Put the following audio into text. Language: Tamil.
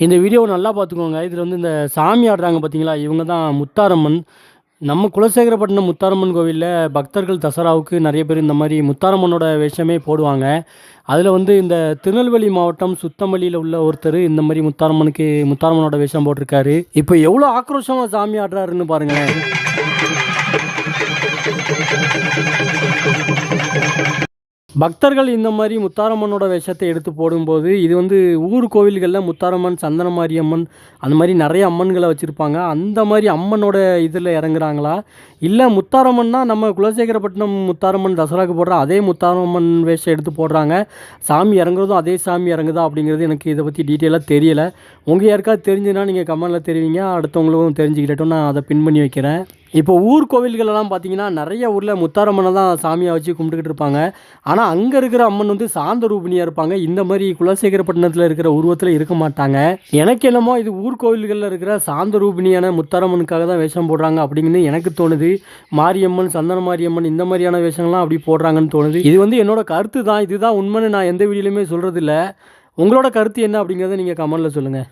இந்த வீடியோவை நல்லா பார்த்துக்கோங்க. இதில் வந்து இந்த சாமி ஆடுறாங்க பார்த்தீங்களா இவங்க தான் முத்தாரம்மன். நம்ம குலசேகரப்பட்டினம் முத்தாரம்மன் கோவிலில் பக்தர்கள் தசராவுக்கு நிறைய பேர் இந்த மாதிரி முத்தாரம்மனோட வேஷமே போடுவாங்க. அதில் வந்து இந்த திருநெல்வேலி மாவட்டம் சுத்தமல்லியில் உள்ள ஒருத்தர் இந்த மாதிரி முத்தாரம்மனுக்கு முத்தாரம்மனோட வேஷம் போட்டிருக்காரு. இப்போ எவ்வளோ ஆக்ரோஷமாக சாமி ஆடுறாருன்னு பாருங்களேன். பக்தர்கள் இந்த மாதிரி முத்தாரம்மனோட வேஷத்தை எடுத்து போடும்போது இது வந்து ஊர் கோவில்களில் முத்தாரம்மன் சந்தன மாரியம்மன் அந்த மாதிரி நிறைய அம்மன்களை வச்சுருப்பாங்க. அந்த மாதிரி அம்மனோட இதில் இறங்குறாங்களா? இல்லை முத்தாரம்மன்னா நம்ம குலசேகரப்பட்டினம் முத்தாரம்மன் தசராக்கு போடுற அதே முத்தாரம்மன் வேஷம் எடுத்து போடுறாங்க. சாமி இறங்குறதும் அதே சாமி இறங்குதா அப்படிங்கிறது எனக்கு இதை பற்றி டீட்டெயிலாக தெரியலை. உங்கள் யாருக்காவது தெரிஞ்சுன்னா நீங்கள் கமெண்டில் தெரிவிங்க. அடுத்தவங்களுக்கும் தெரிஞ்சுக்கிட்டட்டும் நான் அதை பின் பண்ணி வைக்கிறேன். இப்போ ஊர் கோவில்களெல்லாம் பார்த்தீங்கன்னா நிறைய ஊரில் முத்தாரம்மனை தான் சாமியாக வச்சு கும்பிட்டுக்கிட்டு இருப்பாங்க. ஆனால் ஆனால் அங்கே இருக்கிற அம்மன் வந்து சாந்த ரூபினியாக இருப்பாங்க. இந்த மாதிரி குலசேகரப்பட்டினத்தில் இருக்கிற உருவத்தில் இருக்க மாட்டாங்க. எனக்கு என்னமோ இது ஊர்கோவில்களில் இருக்கிற சாந்த ரூபினியான முத்தாரம்மனுக்காக தான் வேஷம் போடுறாங்க அப்படிங்கிறது எனக்கு தோணுது. மாரியம்மன் சந்தன மாரியம்மன் இந்த மாதிரியான வேஷங்கள்லாம் அப்படி போடுறாங்கன்னு தோணுது. இது வந்து என்னோட கருத்து தான். இதுதான் உண்மைன்னு நான் எந்த வீடியோலையுமே சொல்கிறதில்ல உங்களோட கருத்து என்ன அப்படிங்கிறத நீங்கள் கமெண்டில் சொல்லுங்கள்